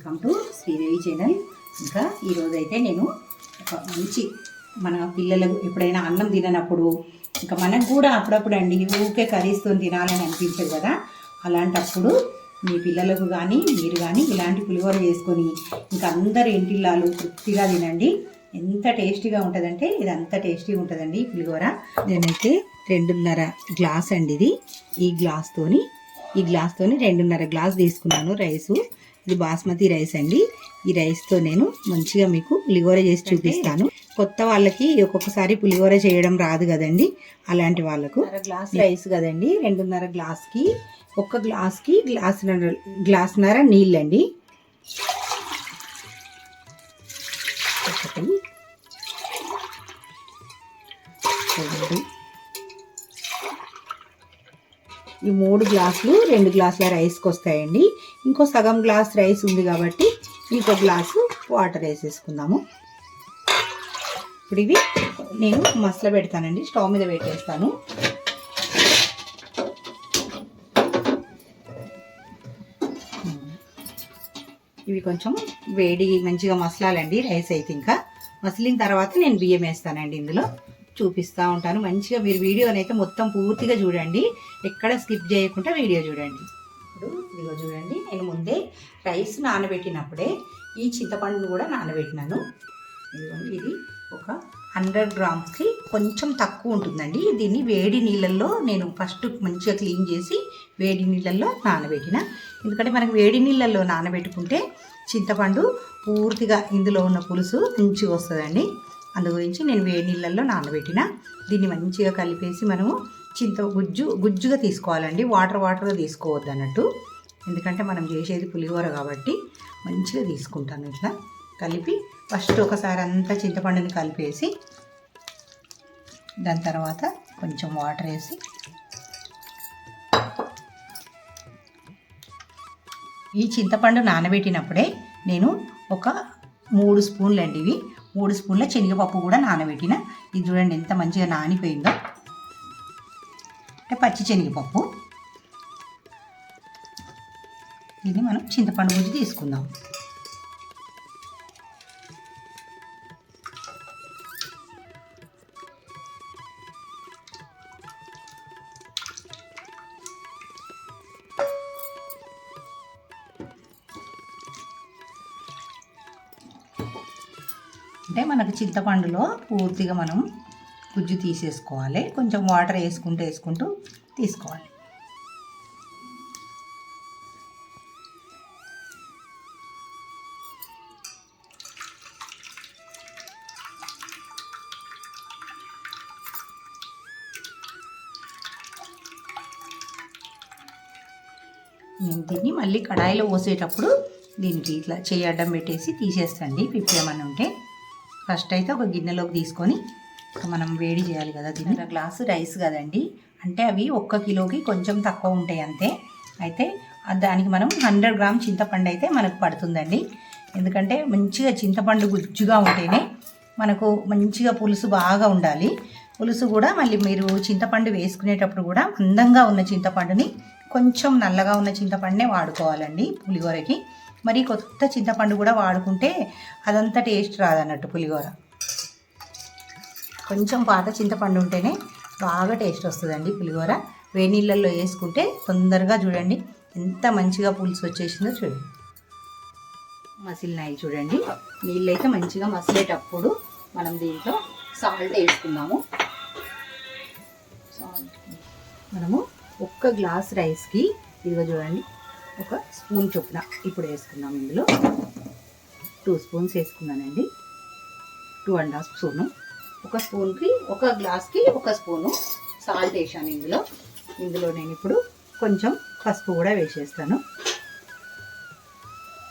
Welcome to Sridevi channel. ఇంకా ఈరోజు అయితే నేను ఒక మంచి మన పిల్లలకు ఎప్పుడైనా అన్నం తిననప్పుడు ఇంకా మనకు కూడా అప్పుడప్పుడు అండి ఊకే కర్రీస్తో తినాలని అనిపించదు కదా. అలాంటప్పుడు మీ పిల్లలకు కానీ మీరు కానీ ఇలాంటి పులిహోర చేసుకొని ఇంకా అందరు ఇంటిల్లాలు తృప్తిగా తినండి. ఎంత టేస్టీగా ఉంటుందంటే ఇది అంత టేస్టీగా ఉంటుందండి ఈ పులిహోర. నేనైతే రెండున్నర గ్లాస్ అండి ఇది. ఈ గ్లాస్తోని ఈ గ్లాస్తోని రెండున్నర గ్లాస్ తీసుకున్నాను రైసు. ఇది బాస్మతి రైస్ అండి. ఈ రైస్తో నేను మంచిగా మీకు పులిహోర చేసి చూపిస్తాను. కొత్త వాళ్ళకి ఒక్కొక్కసారి పులిహోర చేయడం రాదు కదండి. అలాంటి వాళ్ళకు గ్లాస్ రైస్ కదండి. రెండున్నర గ్లాస్కి ఒక్క గ్లాస్కి గ్లాసున్నర గ్లాసున్నర నీళ్ళండి. ఈ మూడు గ్లాసులు రెండు గ్లాసుల రైస్కి వస్తాయండి. ఇంకో సగం గ్లాస్ రైస్ ఉంది కాబట్టి ఇంకో గ్లాసు వాటర్ వేసేసుకుందాము. ఇప్పుడు ఇవి నేను మసల పెడతానండి స్టవ్ మీద పెట్టేస్తాను. ఇవి కొంచెం వేడి మంచిగా మసలాలండి రైస్ అయితే ఇంకా. మసిలిన తర్వాత నేను బియ్యం వేస్తానండి ఇందులో. చూపిస్తూ ఉంటాను. మంచిగా మీరు వీడియోని అయితే మొత్తం పూర్తిగా చూడండి. ఎక్కడ స్కిప్ చేయకుండా వీడియో చూడండి. ఇప్పుడు ఇదిగో చూడండి నేను ముందే రైస్ నానబెట్టినప్పుడే ఈ చింతపండును కూడా నానబెట్టినాను. ఇదిగోండి ఇది ఒక హండ్రెడ్ గ్రామ్స్కి కొంచెం తక్కువ ఉంటుందండి. దీన్ని వేడి నీళ్ళల్లో నేను ఫస్ట్ మంచిగా క్లీన్ చేసి వేడి నీళ్ళల్లో నానబెట్టిన. ఎందుకంటే మనకి వేడి నీళ్ళల్లో నానబెట్టుకుంటే చింతపండు పూర్తిగా ఇందులో ఉన్న పులుసు మంచిగా వస్తుందండి. అందు గురించి నేను వేడి నీళ్ళల్లో నానబెట్టిన. దీన్ని మంచిగా కలిపేసి మనము చింత గుజ్జు గుజ్జుగా తీసుకోవాలండి. వాటర్ వాటర్గా తీసుకోవద్దు అన్నట్టు. ఎందుకంటే మనం చేసేది పులిహోర కాబట్టి మంచిగా తీసుకుంటాను ఇట్లా. కలిపి ఫస్ట్ ఒకసారి అంతా చింతపండుని కలిపేసి దాని తర్వాత కొంచెం వాటర్ వేసి ఈ చింతపండు నానబెట్టినప్పుడే నేను ఒక మూడు స్పూన్లు అండి ఇవి. మూడు స్పూన్ల శనగపప్పు కూడా నానబెట్టిన. ఇది చూడండి ఎంత మంచిగా నానిపోయిందో. అంటే పచ్చి శనగపప్పు. ఇది మనం చింతపండు గుజ్జు తీసుకుందాం. అంటే మనకు చింతపండులో పూర్తిగా మనం గుజ్జు తీసేసుకోవాలి. కొంచెం వాటర్ వేసుకుంటూ వేసుకుంటూ తీసుకోవాలి. నేను దీన్ని మళ్ళీ కడాయిలో పోసేటప్పుడు దీనికి ఇట్లా చేయి అడ్డం పెట్టేసి తీసేస్తండి. ఏమన్నా ఉంటే ఫస్ట్ అయితే ఒక గిన్నెలోకి తీసుకొని మనం వేడి చేయాలి కదా దీని గ్లాసు రైస్ కదండి. అంటే అవి ఒక్క కిలోకి కొంచెం తక్కువ ఉంటాయి అంతే. అయితే దానికి మనం హండ్రెడ్ గ్రామ్ చింతపండు అయితే మనకు పడుతుందండి. ఎందుకంటే మంచిగా చింతపండు గుజ్జుగా ఉంటేనే మనకు మంచిగా పులుసు బాగా ఉండాలి. పులుసు కూడా మళ్ళీ మీరు చింతపండు వేసుకునేటప్పుడు కూడా అందంగా ఉన్న చింతపండుని కొంచెం నల్లగా ఉన్న చింతపండునే వాడుకోవాలండి పులిహోరకి. మరి కొత్త చింతపండు కూడా వాడుకుంటే అదంతా టేస్ట్ రాదన్నట్టు పులిహోర. కొంచెం పాత చింతపండు ఉంటేనే బాగా టేస్ట్ వస్తుందండి పులిహోర. వేడి నీళ్ళల్లో వేసుకుంటే తొందరగా చూడండి ఎంత మంచిగా పులుసు వచ్చేసిందో చూడండి మసిలినాయి చూడండి. నీళ్ళు అయితే మంచిగా మసిలేటప్పుడు మనం దీంట్లో సాల్ట్ వేసుకుందాము. సాల్ట్. మనము ఒక్క గ్లాస్ రైస్కి ఇదిగో చూడండి ఒక స్పూన్ చొప్పున ఇప్పుడు వేసుకున్నాము ఇందులో. టూ స్పూన్స్ వేసుకున్నానండి. Two and half spoon. ఒక స్పూన్కి ఒక గ్లాస్కి ఒక స్పూను సాల్ట్ వేసాను ఇందులో. ఇందులో నేను ఇప్పుడు కొంచెం పసుపు కూడా వేసేస్తాను.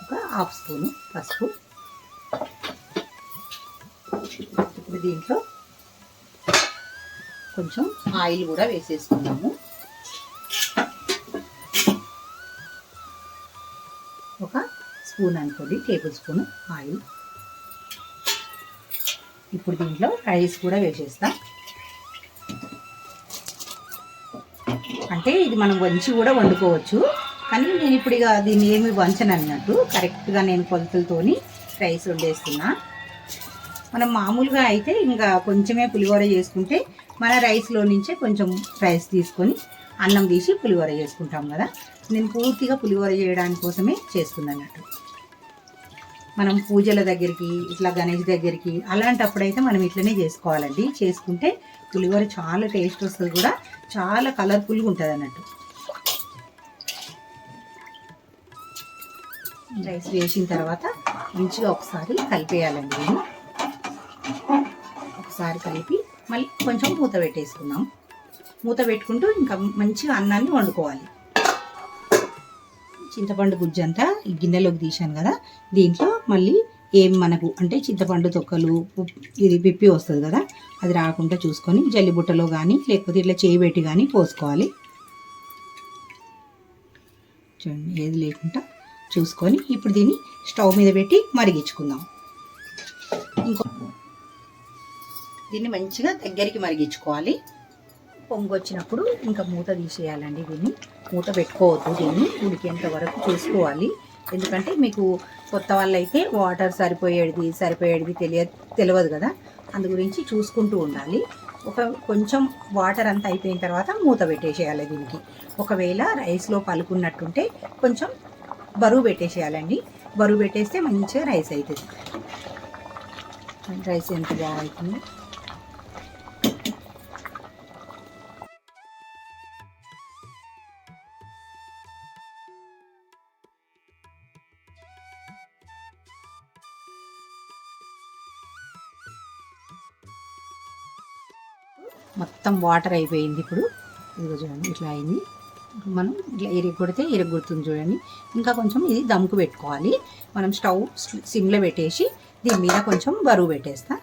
ఒక హాఫ్ స్పూను పసుపు. ఇప్పుడు దీంట్లో కొంచెం ఆయిల్ కూడా వేసేసుకున్నాము. ఒక స్పూన్ అనుకోండి టేబుల్ స్పూన్ ఆయిల్. ఇప్పుడు దీంట్లో రైస్ కూడా వేసేస్తాం. అంటే ఇది మనం వంచి కూడా వండుకోవచ్చు. కానీ నేను ఇప్పుడు ఇక దీన్ని ఏమి వంచను అన్నట్టు కరెక్ట్గా నేను కొలతలతోని రైస్ వండేస్తున్నా. మనం మామూలుగా అయితే ఇంకా కొంచెమే పులిహోర చేసుకుంటే మన రైస్లో నుంచే కొంచెం రైస్ తీసుకొని అన్నం తీసి పులిహోర చేసుకుంటాం కదా. నేను పూర్తిగా పులిహోర చేయడానికి కోసమే చేస్తుంది అన్నట్టు మనం పూజల దగ్గరికి ఇట్లా గణేష్ దగ్గరికి అలాంటప్పుడైతే మనం ఇట్లనే చేసుకోవాలండి. చేసుకుంటే పులిహోర చాలా టేస్ట్ వస్తుంది కూడా. చాలా కలర్ఫుల్గా ఉంటుంది అన్నట్టు. రైస్ వేసిన తర్వాత మంచిగా ఒకసారి కలిపేయాలండి నేను. ఒకసారి కలిపి మళ్ళీ కొంచెం మూత పెట్టేసుకుందాం. మూత పెట్టుకుంటూ ఇంకా మంచిగా అన్నాన్ని వండుకోవాలి. చింతపండు గుజ్జంతా ఈ గిన్నెలోకి తీశాను కదా. దీంట్లో మళ్ళీ ఏం మనకు అంటే చింతపండు తొక్కలు ఉప్- ఇది పిప్పి వస్తుంది కదా అది రాకుండా చూసుకొని జల్లిబుట్టలో కానీ లేకపోతే ఇట్లా చేయి పెట్టి కానీ పోసుకోవాలి. చూడండి ఏది లేకుండా చూసుకొని ఇప్పుడు దీన్ని స్టవ్ మీద పెట్టి మరిగించుకుందాం. ఇంకో దీన్ని మంచిగా దగ్గరికి మరిగించుకోవాలి. పొంగొచ్చినప్పుడు ఇంకా మూత తీసేయాలండి దీన్ని. మూత పెట్టుకోవద్దు దీన్ని. ఉడికేంత వరకు చూసుకోవాలి. ఎందుకంటే మీకు కొత్త వాళ్ళైతే వాటర్ సరిపోయేది సరిపోయేది తెలియ తెలియదు కదా. అందు గురించి చూసుకుంటూ ఉండాలి. ఒక కొంచెం వాటర్ అంతా అయిపోయిన తర్వాత మూత పెట్టేసేయాలి దీనికి. ఒకవేళ రైస్లో పలుకున్నట్టుంటే కొంచెం బరువు పెట్టేసేయాలండి. బరువు పెట్టేస్తే మంచిగా రైస్ అవుతుంది రైస్ ఎంత బాగుంటుంది మొత్తం వాటర్ అయిపోయింది ఇప్పుడు. ఇదిగో చూడండి ఇట్లా అయింది. మనం ఇట్లా ఇరగొడితే ఇరగొడుతుంది చూడండి. ఇంకా కొంచెం ఇది దమ్కు పెట్టుకోవాలి. మనం స్టవ్ సిమ్లో పెట్టేసి దీని మీద కొంచెం బరువు పెట్టేస్తా.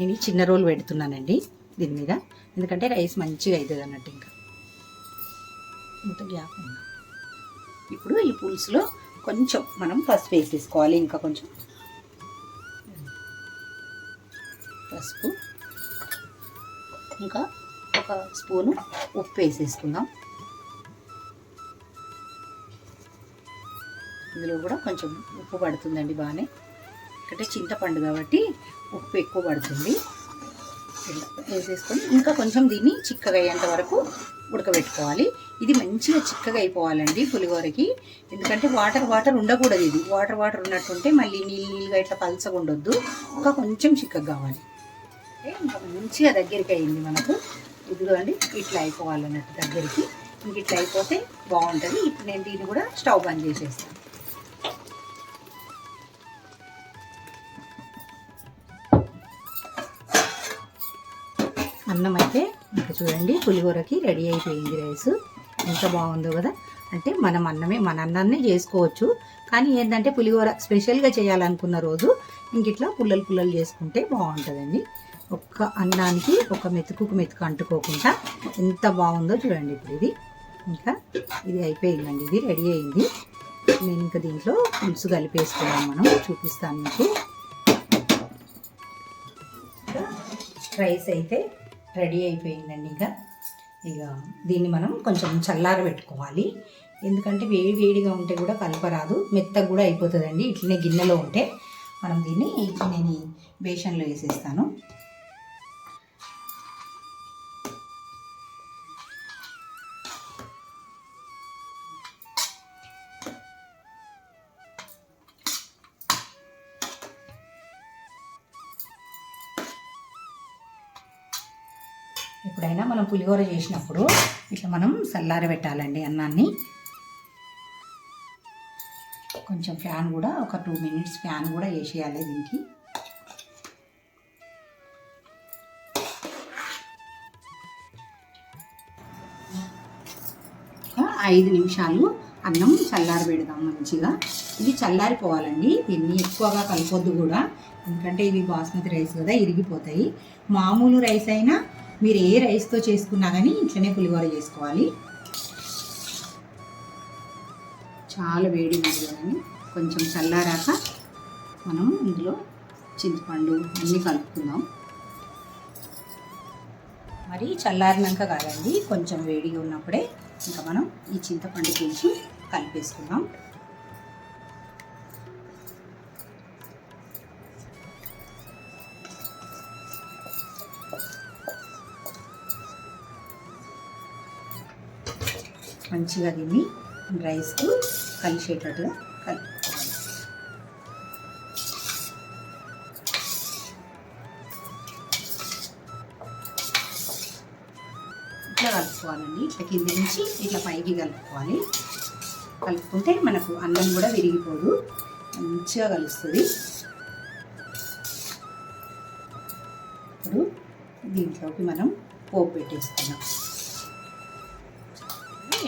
నేను చిన్న రోల్ పెడుతున్నానండి దీని మీద. ఎందుకంటే రైస్ మంచిగా అవుతుంది అన్నట్టు ఇంకా. ఇంత గ్యాప్ ఇప్పుడు ఈ పులుసులో కొంచెం మనం పసుపు వేసేసుకోవాలి. ఇంకా కొంచెం పసుపు. ఇంకా ఒక స్పూను ఉప్పు వేసేసుకుందాం. ఇందులో కూడా కొంచెం ఉప్పు పడుతుందండి బాగానే. అంటే చింతపండు కాబట్టి ఉప్పు ఎక్కువ పడుతుంది. వేసేసుకొని ఇంకా కొంచెం దీన్ని చిక్కగా అయ్యేంత వరకు ఉడకబెట్టుకోవాలి. ఇది మంచిగా చిక్కగా అయిపోవాలండి పులిహోరకి. ఎందుకంటే వాటర్ వాటర్ ఉండకూడదు ఇది. వాటర్ వాటర్ ఉన్నట్టుంటే మళ్ళీ నీళ్ళు నీళ్ళుగా ఇట్లా పలచగా ఉండొద్దు. ఇంకా కొంచెం చిక్కగా కావాలి. అంటే ఇంకా మంచిగా దగ్గరికి అయింది మనకు. ఇదిగోండి ఇట్లా అయిపోవాలన్నట్టు దగ్గరికి. ఇంక ఇట్లా అయిపోతే బాగుంటుంది. ఇప్పుడు నేను దీన్ని కూడా స్టవ్ బంద్ చేసేస్తాను అన్నం అయితే ఇంకా చూడండి పులిహోరకి రెడీ అయిపోయింది రైస్. ఎంత బాగుందో కదా. అంటే మనం అన్నమే మన అన్నాన్నే చేసుకోవచ్చు. కానీ ఏంటంటే పులిహోర స్పెషల్గా చేయాలనుకున్న రోజు ఇంక ఇట్లా పుల్లలు పుల్లలు చేసుకుంటే బాగుంటుందండి. ఒక్క అన్నానికి ఒక మెతుకు మెతుకు అంటుకోకుండా ఎంత బాగుందో చూడండి ఇప్పుడు ఇది. ఇంకా ఇది అయిపోయిందండి ఇది రెడీ అయింది. నేను ఇంకా దీంట్లో పులుసు కలిపేసుకున్నాం మనం చూపిస్తాను మీకు. రైస్ అయితే రెడీ అయిపోయిందండి ఇంకా. ఇక దీన్ని మనం కొంచెం చల్లార పెట్టుకోవాలి. ఎందుకంటే వేడి వేడిగా ఉంటే కూడా కలపరాదు మెత్తగా కూడా అయిపోతుందండి. ఇట్లనే గిన్నెలో ఉంటే మనం దీన్ని నేను బేషన్లో వేసేస్తాను. పులిహోర చేసినప్పుడు ఇట్లా మనం చల్లారి పెట్టాలండి అన్నాన్ని. కొంచెం ఫ్యాన్ కూడా ఒక టూ మినిట్స్ ఫ్యాన్ కూడా వేసేయాలి దీనికి. ఐదు నిమిషాలు అన్నం చల్లారి పెడదాం మంచిగా. ఇది చల్లారిపోవాలండి. దీన్ని ఎక్కువగా కలపొద్దు కూడా. ఎందుకంటే ఇవి బాస్మతి రైస్ కదా ఇరిగిపోతాయి. మామూలు రైస్ అయినా మీరు ఏ రైస్తో చేసుకున్నా కానీ ఇట్లనే పులిహోర చేసుకోవాలి. చాలా వేడి ఉంది కొంచెం చల్లారాక మనం ఇందులో చింతపండు అన్నీ కలుపుకుందాం. మరి మరి చల్లారినాక కాదండి కొంచెం వేడిగా ఉన్నప్పుడే ఇంకా మనం ఈ చింతపండు పులుసు కలిపేసుకుందాం. మంచిగా దీన్ని రైస్కు కలిసేటట్టుగా కలుపుకోవాలి. ఇట్లా కలుపుకోవాలండి. ఇట్లా కింద నుంచి ఇట్లా పైకి కలుపుకోవాలి. కలుపుకుంటే మనకు అన్నం కూడా విరిగిపోదు. మంచిగా కలుస్తుంది. ఇప్పుడు దీంట్లోకి మనం పోపు పెట్టేసుకున్నాం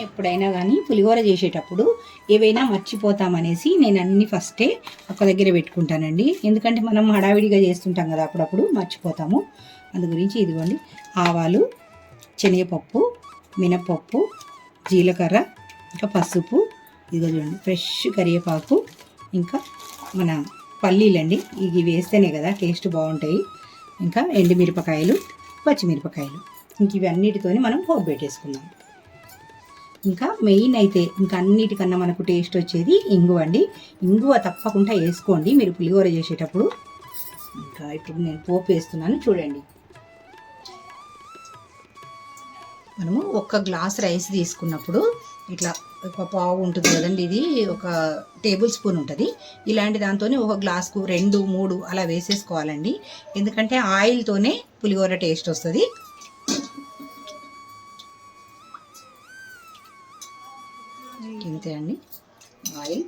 ఎప్పుడైనా కానీ పులిహోర చేసేటప్పుడు ఏవైనా మర్చిపోతామనేసి నేను అన్ని ఫస్టే ఒక దగ్గర పెట్టుకుంటానండి. ఎందుకంటే మనం హడావిడిగా చేస్తుంటాం కదా అప్పుడప్పుడు మర్చిపోతాము. అందు గురించి ఇదిగోండి. ఆవాలు శనగపప్పు మినపప్పు జీలకర్ర ఇంకా పసుపు ఇదిగో చూడండి ఫ్రెష్ కరివేపాకు ఇంకా మన పల్లీలండి. ఇవి వేస్తేనే కదా టేస్ట్ బాగుంటాయి. ఇంకా ఎండుమిరపకాయలు పచ్చిమిరపకాయలు. ఇంక ఇవన్నిటితోని మనం పోపు పెట్టేసుకుందాం. ఇంకా మెయిన్ అయితే ఇంకా అన్నిటికన్నా మనకు టేస్ట్ వచ్చేది ఇంగువ అండి. ఇంగువ తప్పకుండా వేసుకోండి. మీరు పులిహోర చేసేటప్పుడు ఇంకా ఇప్పుడు నేను పోపు వేస్తున్నాను చూడండి. మనము ఒక్క గ్లాస్ రైస్ తీసుకున్నప్పుడు ఇట్లా ఒక పావు ఉంటుంది కదండి ఇది ఒక టేబుల్ స్పూన్ ఉంటుంది. ఇలాంటి దాంతో ఒక గ్లాస్కు రెండు మూడు అలా వేసేసుకోవాలండి. ఎందుకంటే ఆయిల్తోనే పులిహోర టేస్ట్ వస్తుంది. ఇంతే అండి. ఆయిల్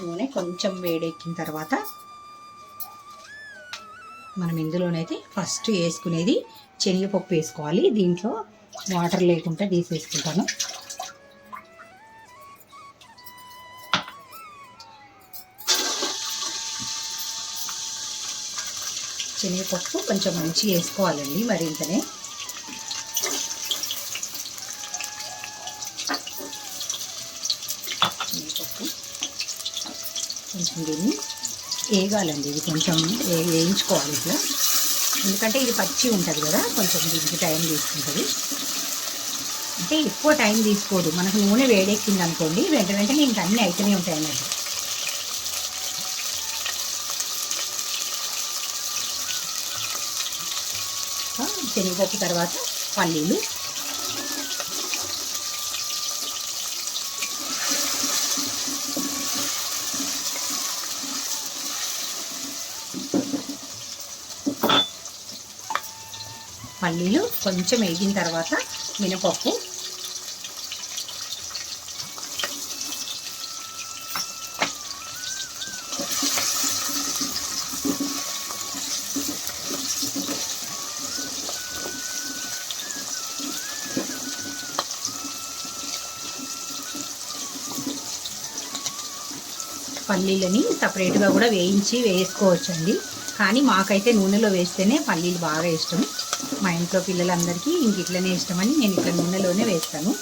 నూనె కొంచెం వేడెక్కిన తర్వాత మనం ఇందులోనైతే ఫస్ట్ వేసుకునేది శనగపప్పు వేసుకోవాలి. దీంట్లో వాటర్ లేకుండా తీసేసుకుంటాను. శనగపప్పు కొంచెం మంచి వేసుకోవాలండి మరింతనే శనగపప్పు కొంచెం దీన్ని వేగాలండి. ఇది కొంచెం వే- వేయించుకోవాలి ఇట్లా. ఎందుకంటే ఇది పచ్చి ఉంటుంది కదా కొంచెం దీనికి టైం తీసుకుంటుంది. అంటే ఎక్కువ టైం తీసుకోదు. మనకు నూనె వేడెక్కింది అనుకోండి వెంట వెంటనే ఇంకా అన్నీ అయితేనే ఉంటాయి అన్నట్టు. ఆ, శనగపప్పు తర్వాత పల్లీలు. పల్లీలు కొంచెం వేగిన తర్వాత మినపప్పు. పల్లీలని సపరేట్గా కూడా వేయించి వేసుకోవచ్చండి. కానీ మాకైతే నూనెలో వేస్తేనే పల్లీలు బాగా ఇష్టం. మా ఇంట్లో పిల్లలందరికీ ఇంక ఇట్లనే ఇష్టమని నేను ఇట్లా నూనెలోనే వేస్తాను.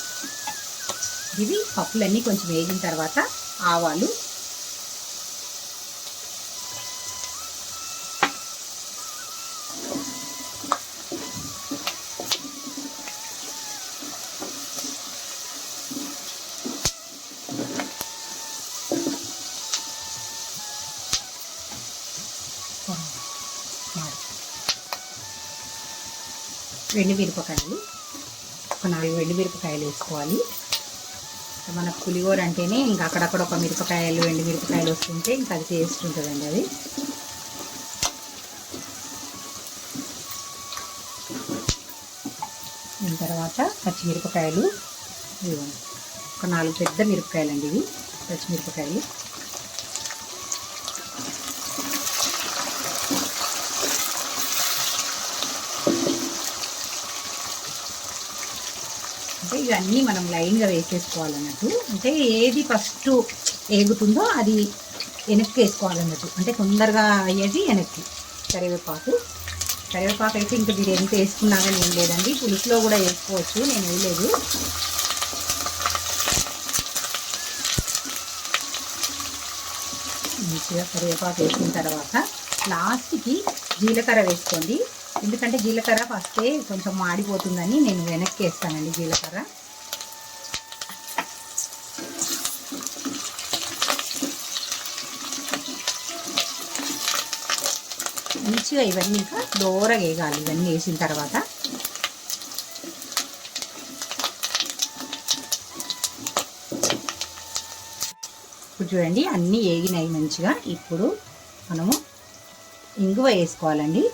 ఇవి పప్పులన్నీ కొంచెం వేగిన తర్వాత ఆవాలు వెండి మిరపకాయలు. ఒక నాలుగు వెండి మిరపకాయలు వేసుకోవాలి. మన పులిహోర అంటేనే ఇంకా అక్కడక్కడ ఒక మిరపకాయలు ఎండు మిరపకాయలు వస్తుంటే ఇంకా అది టేస్ట్ ఉంటుందండి అది. దీని తర్వాత పచ్చిమిరపకాయలు. ఇవ్వండి ఒక నాలుగు పెద్ద మిరపకాయలు అండి ఇవి పచ్చిమిరపకాయలు. ఇవన్నీ మనం లైన్గా వేసేసుకోవాలన్నట్టు. అంటే ఏది ఫస్ట్ ఏగుతుందో అది వెనక్కి వేసుకోవాలన్నట్టు. అంటే తొందరగా అయ్యేది వెనక్కి. కరివేపాకు. కరివేపాకు అయితే ఇంకా మీరు ఎంత వేసుకున్నా కానీ ఏం లేదండి. పులుసులో కూడా వేసుకోవచ్చు. నేను వేయలేదు. మంచిగా కరివేపాకు వేసిన తర్వాత లాస్ట్కి జీలకర్ర వేసుకోండి. ఎందుకంటే జీలకర్ర ఫస్టే కొంచెం మాడిపోతుందని నేను వెనక్కి వేస్తానండి జీలకర్ర. మంచిగా ఇవన్నీ ఇంకా దూరగా వేగాలి ఇవన్నీ వేసిన తర్వాత. ఇప్పుడు చూడండి అన్నీ వేగినాయి మంచిగా. ఇప్పుడు మనము ఇంగువ వేసుకోవాలండి.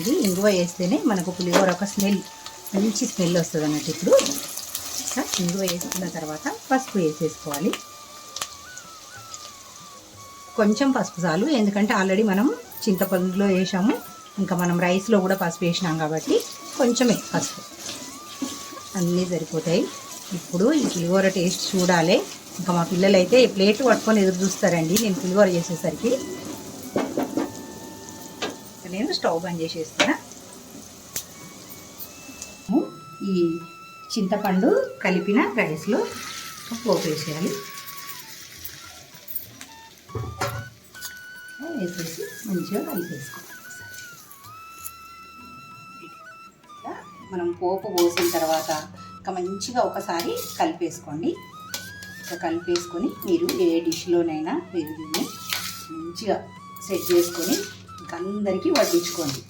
ఇది ఇంగువ వేస్తేనే మనకు పులిహోర ఒక స్మెల్ మంచి స్మెల్ వస్తుంది అన్నట్టు ఇప్పుడు. ఇంగువ వేసుకున్న తర్వాత పసుపు వేసేసుకోవాలి. కొంచెం పసుపు చాలు ఎందుకంటే ఆల్రెడీ మనం చింతపండులో వేసాము ఇంకా మనం రైస్లో కూడా పసుపు వేసినాం కాబట్టి కొంచెమే పసుపు. అన్నీ సరిపోతాయి. ఇప్పుడు ఈ పులిహోర టేస్ట్ చూడాలి. ఇంకా మా పిల్లలు అయితే ప్లేట్ పట్టుకొని ఎదురు చూస్తారండి. నేను పులిహోర చేసేసరికి నేను స్టవ్ బంద్ చేసేస్తున్నా. ఈ చింతపండు కలిపిన రైస్లో పోపు వేసేయాలి. వేసేసి మంచిగా కలిపేసుకోవాలి మనం పోపు పోసిన తర్వాత ఇంకా మంచిగా ఒకసారి కలిపేసుకోండి. ఇట్లా కలిపేసుకొని మీరు ఏ డిష్లోనైనా మీరు దీన్ని మంచిగా సెట్ చేసుకొని అందరికీ వడ్డించుకోండి.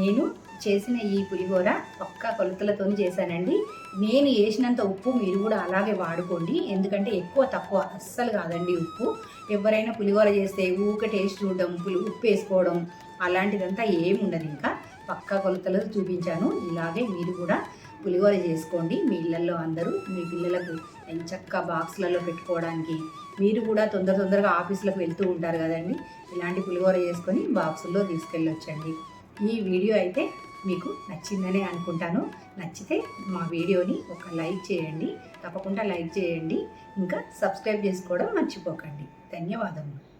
నేను చేసిన ఈ పులిహోర ఒక్క కొలతలతో చేశానండి. నేను వేసినంత ఉప్పు మీరు కూడా అలాగే వాడుకోండి. ఎందుకంటే ఎక్కువ తక్కువ అస్సలు కాదండి ఉప్పు. ఎవరైనా పులిహోర చేస్తే ఊక టేస్ట్ చూడడం పులి ఉప్పు వేసుకోవడం అలాంటిదంతా ఏముండదు ఇంకా. పక్కా కొలతలు చూపించాను. ఇలాగే మీరు కూడా పులిహోర చేసుకోండి. మీ ఇళ్ళల్లో అందరూ మీ పిల్లలకు ఎంచక్క బాక్స్లలో పెట్టుకోవడానికి మీరు కూడా తొందర తొందరగా ఆఫీసులకు వెళ్తూ ఉంటారు కదండి. ఇలాంటి పులిహోర చేసుకొని బాక్సుల్లో తీసుకెళ్ళొచ్చండి. ఈ వీడియో అయితే మీకు నచ్చిందనే అనుకుంటాను. నచ్చితే మా వీడియోని ఒక లైక్ చేయండి. తప్పకుండా లైక్ చేయండి. ఇంకా సబ్స్క్రైబ్ చేసుకోవడం మర్చిపోకండి. ధన్యవాదములు.